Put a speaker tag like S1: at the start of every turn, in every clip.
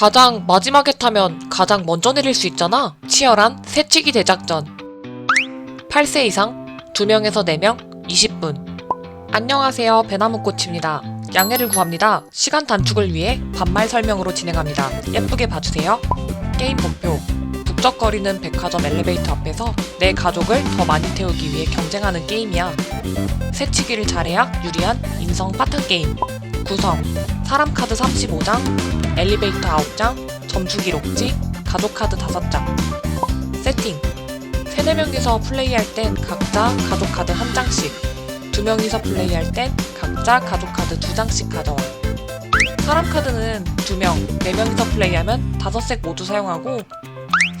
S1: 가장 마지막에 타면 가장 먼저 내릴 수 있잖아. 치열한 새치기 대작전. 8세 이상 2명에서 4명 20분. 안녕하세요. 배나무꽃입니다. 양해를 구합니다. 시간 단축을 위해 반말 설명으로 진행합니다. 예쁘게 봐주세요. 게임 목표. 북적거리는 백화점 엘리베이터 앞에서 내 가족을 더 많이 태우기 위해 경쟁하는 게임이야. 새치기를 잘해야 유리한 인성 파탄 게임. 구성. 사람 카드 35장, 엘리베이터 9장, 점수 기록지, 가족 카드 5장. 세팅. 3, 4명이서 플레이할 땐 각자 가족 카드 1장씩. 2명이서 플레이할 땐 각자 가족 카드 2장씩 가져와. 사람 카드는 2명, 4명이서 플레이하면 5색 모두 사용하고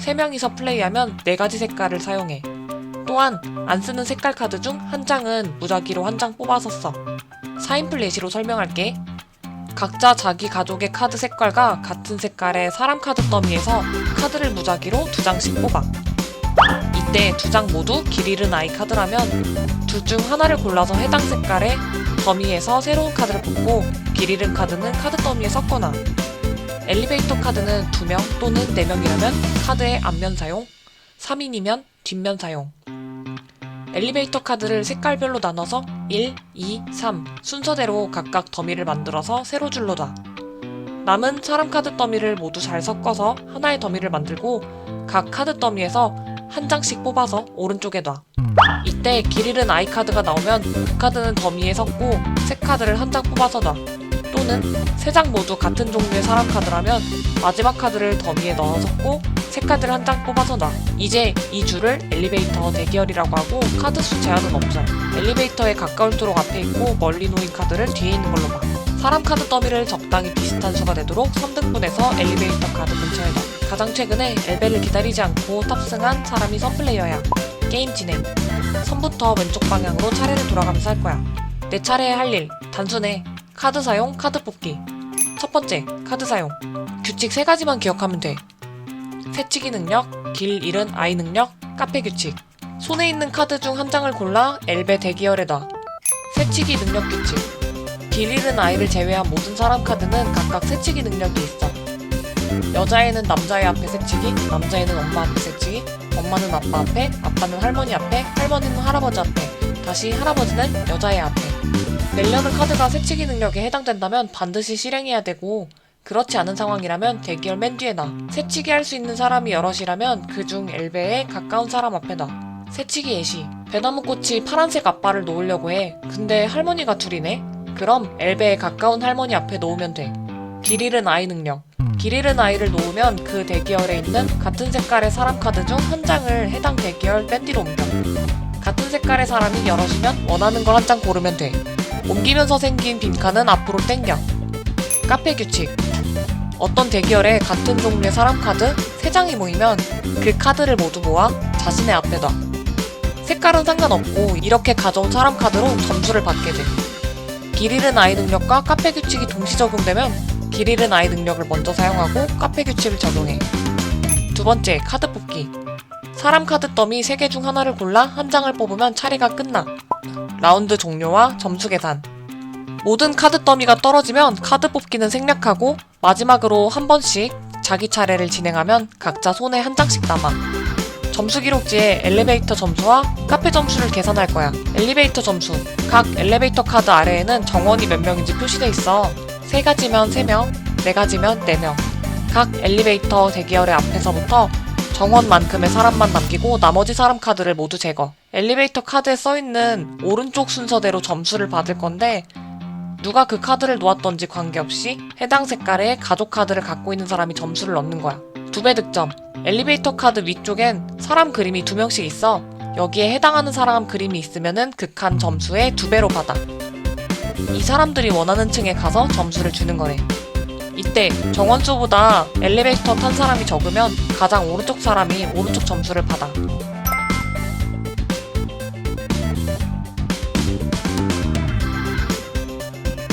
S1: 3명이서 플레이하면 4가지 색깔을 사용해. 또한 안 쓰는 색깔 카드 중 한 장은 무작위로 한 장 뽑아서 써. 4인플 예시로 설명할게. 각자 자기 가족의 카드 색깔과 같은 색깔의 사람 카드 더미에서 카드를 무작위로 두 장씩 뽑아. 이때 두 장 모두 길 잃은 아이 카드라면 둘 중 하나를 골라서 해당 색깔의 더미에서 새로운 카드를 뽑고 길 잃은 카드는 카드 더미에 섞거나 엘리베이터 카드는 2명 또는 4명이라면 카드의 앞면 사용, 3인이면 뒷면 사용. 엘리베이터 카드를 색깔별로 나눠서 1, 2, 3 순서대로 각각 더미를 만들어서 세로 줄로 놔. 남은 사람 카드 더미를 모두 잘 섞어서 하나의 더미를 만들고 각 카드 더미에서 한 장씩 뽑아서 오른쪽에 놔. 이때 길 잃은 아이 카드가 나오면 그 카드는 더미에 섞고 새 카드를 한 장 뽑아서 놔. 또는 세장 모두 같은 종류의 사람 카드라면 마지막 카드를 더미에 넣어 섞고 새 카드를 한 장 뽑아서 놔. 이제 이 줄을 엘리베이터 대기열이라고 하고 카드 수 제한은 없어. 엘리베이터에 가까울수록 앞에 있고 멀리 놓인 카드를 뒤에 있는 걸로 봐. 사람 카드 더미를 적당히 비슷한 수가 되도록 선등분해서 엘리베이터 카드 근처에 놔. 가장 최근에 엘베를 기다리지 않고 탑승한 사람이 선플레이어야. 게임 진행. 선부터 왼쪽 방향으로 차례를 돌아가면서 할 거야. 내 차례에 할 일. 단순해. 카드 사용, 카드 뽑기. 첫 번째, 카드 사용. 규칙 세 가지만 기억하면 돼. 새치기 능력, 길 잃은 아이 능력, 카페 규칙. 손에 있는 카드 중 한 장을 골라 엘베 대기열에 놔. 새치기 능력 규칙. 길 잃은 아이를 제외한 모든 사람 카드는 각각 새치기 능력이 있어. 여자애는 남자애 앞에 새치기, 남자애는 엄마 앞에 새치기, 엄마는 아빠 앞에, 아빠는 할머니 앞에, 할머니는 할아버지 앞에, 다시 할아버지는 여자애 앞에. 내려는 카드가 새치기 능력에 해당된다면 반드시 실행해야 되고 그렇지 않은 상황이라면 대기열 맨 뒤에 놔. 새치기 할 수 있는 사람이 여럿이라면 그중 엘베에 가까운 사람 앞에 놔. 새치기 예시. 배나무 꽃이 파란색 아빠를 놓으려고 해. 근데 할머니가 둘이네? 그럼 엘베에 가까운 할머니 앞에 놓으면 돼. 길 잃은 아이 능력. 길 잃은 아이를 놓으면 그 대기열에 있는 같은 색깔의 사람 카드 중 한 장을 해당 대기열 맨 뒤로 옮겨. 같은 색깔의 사람이 여럿이면 원하는 걸 한 장 고르면 돼. 옮기면서 생긴 빈칸은 앞으로 당겨. 카페 규칙. 어떤 대기열에 같은 종류의 사람 카드 3장이 모이면 그 카드를 모두 모아 자신의 앞에 놔. 색깔은 상관없고 이렇게 가져온 사람 카드로 점수를 받게 돼. 길 잃은 아이 능력과 카페 규칙이 동시 적용되면 길 잃은 아이 능력을 먼저 사용하고 카페 규칙을 적용해. 두 번째, 카드 뽑기. 사람 카드 더미 3개 중 하나를 골라 한 장을 뽑으면 차례가 끝나. 라운드 종료와 점수 계산. 모든 카드 더미가 떨어지면 카드 뽑기는 생략하고 마지막으로 한 번씩 자기 차례를 진행하면 각자 손에 한 장씩 남아. 점수 기록지에 엘리베이터 점수와 카페 점수를 계산할 거야. 엘리베이터 점수. 각 엘리베이터 카드 아래에는 정원이 몇 명인지 표시돼 있어. 세 가지면 세 명, 네 가지면 네 명. 각 엘리베이터 대기열의 앞에서부터 정원만큼의 사람만 남기고 나머지 사람 카드를 모두 제거. 엘리베이터 카드에 써있는 오른쪽 순서대로 점수를 받을 건데 누가 그 카드를 놓았던지 관계없이 해당 색깔의 가족 카드를 갖고 있는 사람이 점수를 넣는 거야. 두 배 득점. 엘리베이터 카드 위쪽엔 사람 그림이 두 명씩 있어. 여기에 해당하는 사람 그림이 있으면은 극한 점수의 두 배로 받아. 이 사람들이 원하는 층에 가서 점수를 주는 거래. 이때 정원수보다 엘리베이터 탄 사람이 적으면 가장 오른쪽 사람이 오른쪽 점수를 받아.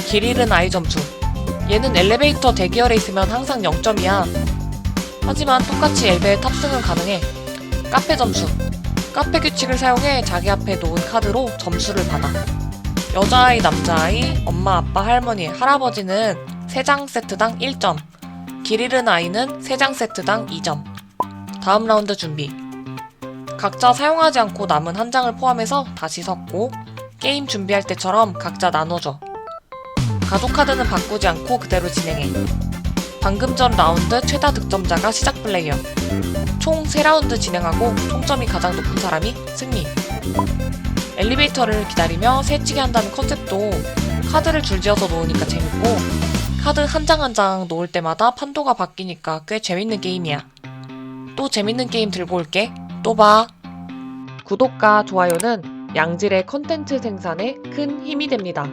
S1: 길 잃은 아이 점수. 얘는 엘리베이터 대기열에 있으면 항상 0점이야. 하지만 똑같이 엘베에 탑승은 가능해. 카페 점수. 카페 규칙을 사용해 자기 앞에 놓은 카드로 점수를 받아. 여자아이, 남자아이, 엄마, 아빠, 할머니, 할아버지는 3장 세트당 1점. 길 잃은 아이는 3장 세트당 2점. 다음 라운드 준비. 각자 사용하지 않고 남은 한 장을 포함해서 다시 섞고 게임 준비할 때처럼 각자 나눠줘. 가족 카드는 바꾸지 않고 그대로 진행해. 방금 전 라운드 최다 득점자가 시작 플레이어. 총 3라운드 진행하고 총점이 가장 높은 사람이 승리. 엘리베이터를 기다리며 새치기 한다는 컨셉도 카드를 줄지어서 놓으니까 재밌고 카드 한 장 한 장 놓을 때마다 판도가 바뀌니까 꽤 재밌는 게임이야. 또 재밌는 게임 들고 올게. 또 봐. 구독과 좋아요는 양질의 컨텐츠 생산에 큰 힘이 됩니다.